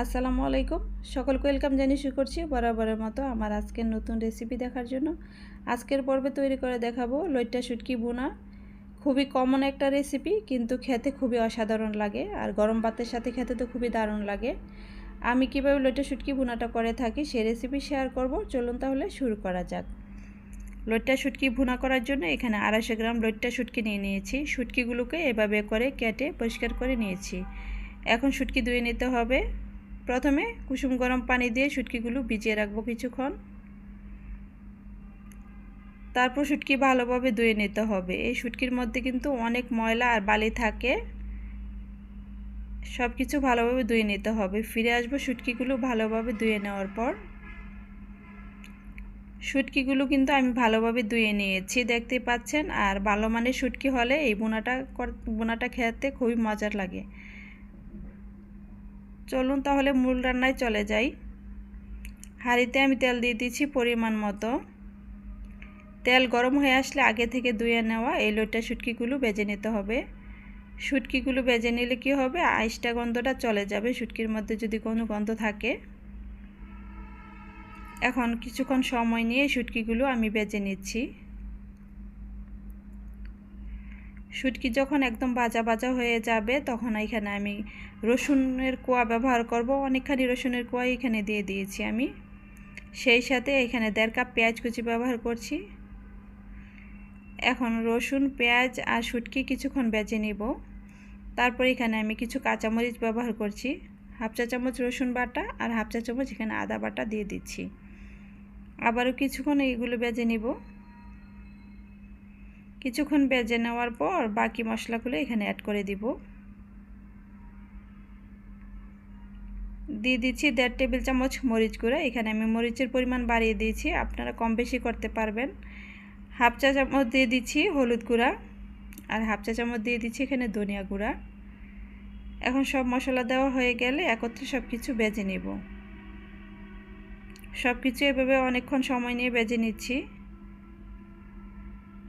আসসালামু আলাইকুম। সকলকে ওয়েলকাম জানিয়ে শুরু করছি বরাবরের মতো আমার আজকের নতুন রেসিপি দেখার জন্য। আজকের পর্বে তৈরি করে দেখাবো লইট্টা শুটকি বোনা খুবই কমন একটা রেসিপি কিন্তু খেতে খুবই অসাধারণ লাগে আর গরম ভাতের সাথে খেতে তো খুবই দারুণ লাগে। আমি কীভাবে লইট্টা শুটকি বোনাটা করে থাকি সেই রেসিপি শেয়ার করব। চলুন তাহলে শুরু করা যাক। লইট্টা শুটকি ভুনা করার জন্য এখানে আড়াইশো গ্রাম লইট্টা শুটকি নিয়ে নিয়েছি। শুটকিগুলোকে এভাবে করে কেটে পরিষ্কার করে নিয়েছি। এখন শুটকি ধুয়ে নিতে হবে। প্রথমে কুসুম গরম পানি দিয়ে শুটকিগুলো ভিজিয়ে রাখব কিছুক্ষণ। তারপর শুটকি ভালোভাবে ধুয়ে নিতে হবে। এই শুটকির মধ্যে কিন্তু অনেক ময়লা আর বালি থাকে। সব কিছু ভালোভাবে ধুয়ে নিতে হবে। ফিরে আসব শুটকিগুলো ভালোভাবে ধুয়ে নেওয়ার পর। শুটকিগুলো কিন্তু আমি ভালোভাবে ধুয়ে নিয়েছি, দেখতে পাচ্ছেন? আর ভালো মানের শুটকি হলে এই বোনাটা বোনাটা খেতে খুবই মজার লাগে। চলুন তাহলে মূল রান্নায় চলে যাই। হাঁড়িতে আমি তেল দিয়ে দিচ্ছি পরিমাণ মতো। তেল গরম হয়ে আসলে আগে থেকে ধুয়ে নেওয়া এই লোটা শুটকিগুলো বেজে নিতে হবে। শুটকিগুলো বেজে নিলে কি হবে? আইসটা গন্ধটা চলে যাবে, শুটকির মধ্যে যদি কোনো গন্ধ থাকে। এখন কিছুক্ষণ সময় নিয়ে শুটকিগুলো আমি বেজে নিচ্ছি। শুটকি যখন একদম বাজা বাজা হয়ে যাবে, তখন এখানে আমি রসুনের কোয়া ব্যবহার করব। অনেকখানি রসুনের কোয়া এখানে দিয়ে দিয়েছি আমি। সেই সাথে এখানে দেড় কাপ পেঁয়াজ কুচি ব্যবহার করছি। এখন রসুন, পেঁয়াজ আর শুটকি কিছুক্ষণ বেজে নিব। তারপর এখানে আমি কিছু কাঁচামরিচ ব্যবহার করছি। হাফ চা চামচ রসুন বাটা আর হাফ চা চামচ এখানে আদা বাটা দিয়ে দিচ্ছি। আবারও কিছুক্ষণ এইগুলো বেজে নিব। কিছুক্ষণ বেজে নেওয়ার পর বাকি মশলাগুলো এখানে অ্যাড করে দিব। দিয়ে দিচ্ছি দেড় টেবিল চামচ মরিচ গুঁড়া। এখানে আমি মরিচের পরিমাণ বাড়িয়ে দিয়েছি, আপনারা কম বেশি করতে পারবেন। হাফ চা চামচ দিয়ে দিচ্ছি হলুদ গুঁড়া আর হাফ চা চামচ দিয়ে দিচ্ছি এখানে ধনিয়া গুঁড়া। এখন সব মশলা দেওয়া হয়ে গেলে একত্রে সব কিছু বেজে নেব। সব কিছু এভাবে অনেকক্ষণ সময় নিয়ে বেজে নিচ্ছি।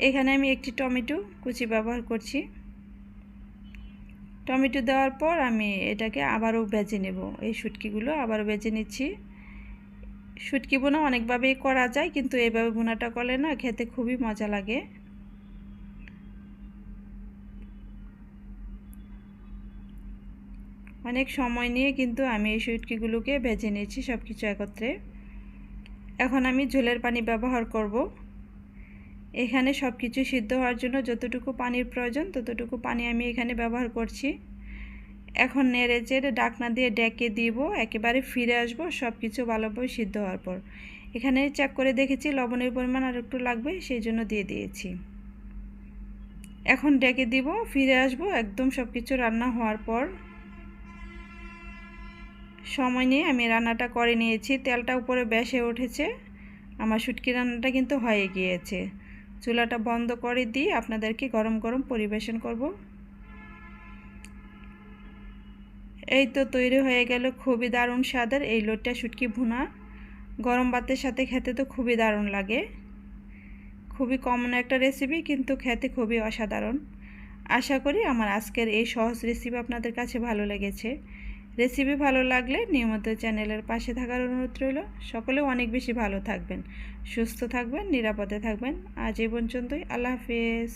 এখানে আমি একটি টমেটো কুচি ব্যবহার করছি। টমেটো দেওয়ার পর আমি এটাকে আবারও বেজে নেব। এই শুটকিগুলো আবারও বেজে নিচ্ছি। শুটকি বোনা অনেকভাবেই করা যায়, কিন্তু এইভাবে বোনাটা করলে না খেতে খুবই মজা লাগে। অনেক সময় নিয়ে কিন্তু আমি এই শুটকিগুলোকে ভেজে নিয়েছি সব কিছু একত্রে। এখন আমি ঝোলের পানি ব্যবহার করব। এখানে সব কিছু সিদ্ধ হওয়ার জন্য যতটুকু পানির প্রয়োজন, ততটুকু পানি আমি এখানে ব্যবহার করছি। এখন নেড়ে চেড়ে ডাকনা দিয়ে ডেকে দিব, একেবারে ফিরে আসব সব কিছু ভালোভাবে সিদ্ধ হওয়ার পর। এখানে চেক করে দেখেছি লবণের পরিমাণ আর একটু লাগবে, সেই জন্য দিয়ে দিয়েছি। এখন ডেকে দিব, ফিরে আসব, একদম সব কিছু রান্না হওয়ার পর। সময় নিয়ে আমি রান্নাটা করে নিয়েছি, তেলটা উপরে বেসে উঠেছে। আমার শুটকি রান্নাটা কিন্তু হয়ে গিয়েছে। চুলাটা বন্ধ করে দিয়ে আপনাদেরকে গরম গরম পরিবেশন করব। এই তো তৈরি হয়ে গেল, খুবই দারুণ স্বাদের এই লোটটা শুটকি ভুনা। গরম ভাতের সাথে খেতে তো খুবই দারুণ লাগে। খুবই কমন একটা রেসিপি কিন্তু খেতে খুবই অসাধারণ। আশা করি আমার আজকের এই সহজ রেসিপি আপনাদের কাছে ভালো লেগেছে। রেসিপি ভালো লাগলে নিয়মিত চ্যানেলের পাশে থাকার অনুরোধ রইল। সকলে অনেক বেশি ভালো থাকবেন, সুস্থ থাকবেন, নিরাপদে থাকবেন। আজ এই পর্যন্তই, আল্লাহ হাফিজ।